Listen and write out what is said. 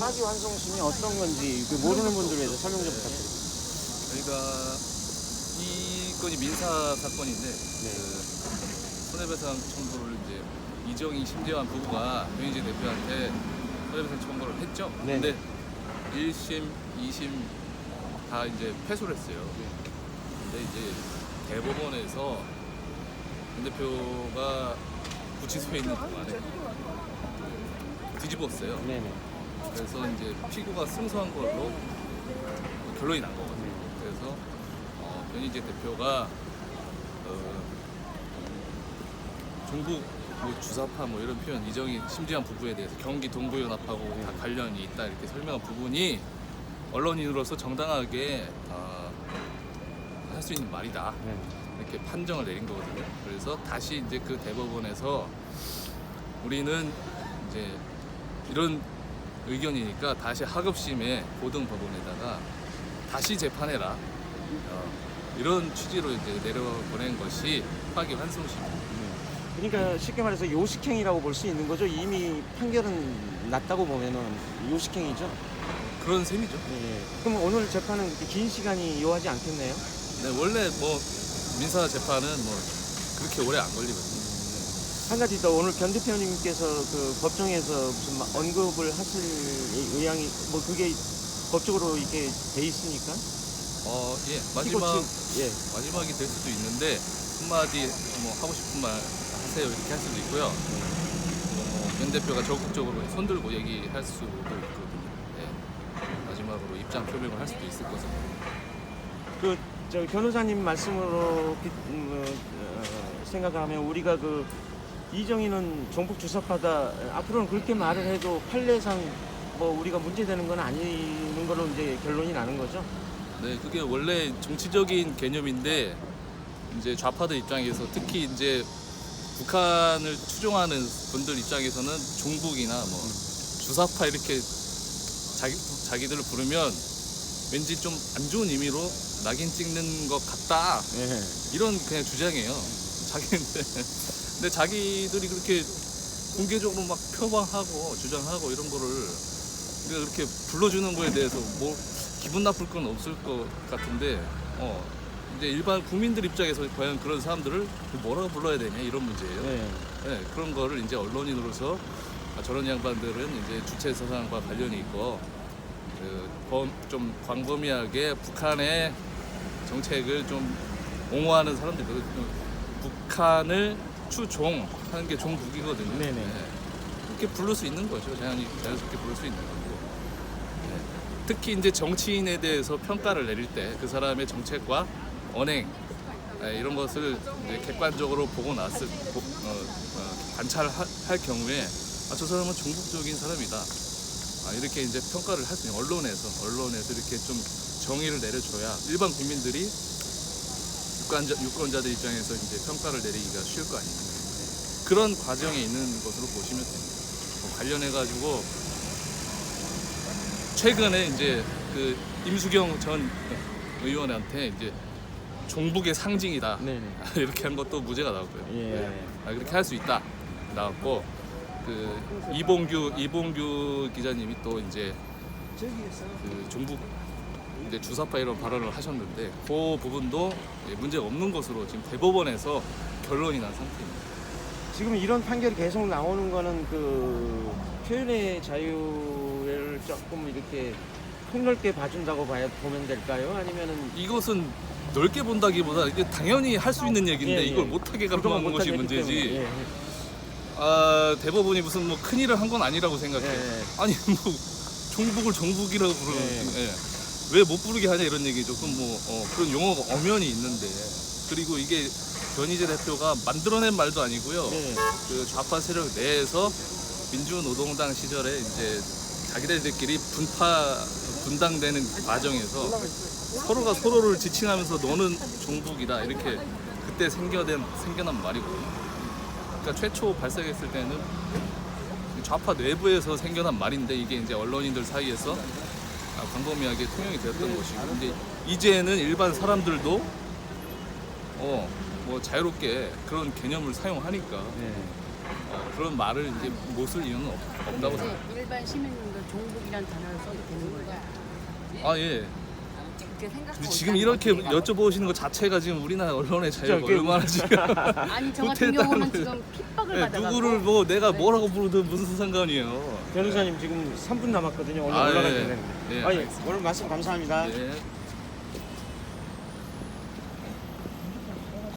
파기환송심이 어떤 건지 그 모르는 분들 위해서 설명 좀 부탁드립니다. 저희가 이 건이 민사 사건인데 네. 그 손해배상 청구를 이제 이정희 심재환 부부가 변희재 대표한테 손해배상 청구를 했죠. 네. 근데 1심, 2심 다 이제 패소를 했어요. 근데 이제 대법원에서 권 대표가 구치소에 있는 동안에 뒤집었어요. 네 네. 그래서 이제 피고가 승소한 걸로 결론이 난 거거든요. 그래서 어, 변희재 대표가 어, 종북 뭐 주사파 뭐 이런 표현 이정희 심지한 부부에 대해서 경기 동부연합하고 다 관련이 있다 이렇게 설명한 부분이 언론인으로서 정당하게 어, 할수 있는 말이다 네. 이렇게 판정을 내린 거거든요. 그래서 다시 이제 그 대법원에서 우리는 이제 이런 의견이니까 다시 하급심에 고등법원에다가 다시 재판해라. 어, 이런 취지로 이제 내려보낸 것이 파기환송심입니다. 그러니까 쉽게 말해서 요식행위라고 볼 수 있는 거죠. 이미 판결은 났다고 보면은 요식행위죠. 그런 셈이죠. 네. 그럼 오늘 재판은 그렇게 긴 시간이 요하지 않겠네요. 네, 원래 뭐 민사 재판은 뭐 그렇게 오래 안 걸리거든요. 한 가지 더 오늘 변 대표님께서 그 법정에서 무슨 막 언급을 하실 의향이 뭐 그게 법적으로 이렇게 돼 있으니까 어, 예, 마지막 측- 예. 마지막이 될 수도 있는데 한마디 뭐 하고 싶은 말 하세요 이렇게 할 수도 있고요. 어, 변 대표가 적극적으로 손들고 얘기할 수도 있거든요. 예, 마지막으로 입장 표명을 할 수도 있을 것입니다. 그저 변호사님 말씀으로 비- 음, 어, 생각하면 우리가 그 이정희는 종북 주사파다 앞으로는 그렇게 말을 해도 판례상 뭐 우리가 문제되는 건 아니는 걸로 이제 결론이 나는 거죠. 네, 그게 원래 정치적인 개념인데 이제 좌파들 입장에서 특히 이제 북한을 추종하는 분들 입장에서는 종북이나 뭐 주사파 이렇게 자기 자기들을 부르면 왠지 좀 안 좋은 의미로 낙인 찍는 것 같다 예. 이런 그냥 주장이에요. 자기는 근데 자기들이 그렇게 공개적으로 막 표방하고 주장하고 이런 거를 우리가 그렇게 불러주는 거에 대해서 뭐 기분 나쁠 건 없을 것 같은데 어 이제 일반 국민들 입장에서 과연 그런 사람들을 뭐라고 불러야 되냐 이런 문제예요. 네. 네, 그런 거를 이제 언론인으로서 아, 저런 양반들은 이제 주체 사상과 관련이 있고 그, 범- 좀 광범위하게 북한의 정책을 좀 옹호하는 사람들이거든요. 북한을 추종 하는 게 종북이거든요. 네네. 그렇게 부를 수 있는 거죠. 자연히 자연스럽게 부를 수 있는 거고. 네. 특히 이제 정치인에 대해서 평가를 내릴 때 그 사람의 정책과 언행 네, 이런 것을 이제 객관적으로 보고 났을 보- 어, 어, 관찰할 할 경우에 아, 저 사람은 종북적인 사람이다. 아, 이렇게 이제 평가를 할 수 있는 언론에서 언론에서 이렇게 좀 정의를 내려줘야 일반 국민들이 유권자, 유권자들 입장에서 이제 평가를 내리기가 쉬울 거 아닙니까? 그런 과정에 있는 것으로 보시면 됩니다. 뭐 관련해 가지고 최근에 이제 그 임수경 전 의원한테 이제 종북의 상징이다 네네. 이렇게 한 것도 무죄가 나왔고요. 예. 아, 그렇게 할 수 있다 나왔고 그 이봉규 이봉규 기자님이 또 이제 그 종북 이제 주사파 이런 발언을 하셨는데 그 부분도 예, 문제가 없는 것으로 지금 대법원에서 결론이 난 상태입니다. 지금 이런 판결이 계속 나오는 거는 그 표현의 자유를 조금 이렇게 폭넓게 봐준다고 봐야 보면 될까요? 아니면은 이것은 넓게 본다기보다 이게 당연히 할 수 있는 얘기인데 예, 예. 이걸 못하게 가르쳐놓은 것이 문제지. 때문에, 예, 아 대법원이 무슨 뭐 큰일을 한 건 아니라고 생각해. 예, 예. 아니 뭐 종북을 종북이라고 부르는 예. 예. 왜 못 부르게 하냐 이런 얘기 조금 뭐 어, 그런 용어가 엄연히 있는데 그리고 이게 변희재 대표가 만들어낸 말도 아니고요. 예. 그 좌파 세력 내에서 민주노동당 시절에 이제 자기들끼리 분파 분당되는 과정에서 서로가 서로를 지칭하면서 너는 종북이다 이렇게 그때 생겨낸 생겨난 말이거든요. 그러니까 최초 발생했을 때는 좌파 내부에서 생겨난 말인데 이게 이제 언론인들 사이에서 아, 광범위하게 통용이 되었던 것이고 근데 이제는 일반 사람들도 어 뭐 자유롭게 그런 개념을 사용하니까 예. 어, 그런 말을 이제 못쓸 이유는 없, 없다고 생각해요. 일반 시민들도 종북이란 단어를 써도 되는 거예요. 아 예. 그렇게 생각하고 지금 있다는 이렇게. 여쭤보시는 것 자체가 지금 우리나라 언론의 자유가 그게 얼마나 지금 아니 저 같은 경우는. 지금 핍박을 네, 받아가고 누구를 뭐 내가 뭐라고 부르든 무슨 상관이에요. 변호사님 지금 3분 남았거든요. 오늘 아, 올라가야 예. 되는데. 예, 아, 예. 알겠습니다. 오늘 말씀 감사합니다. 네.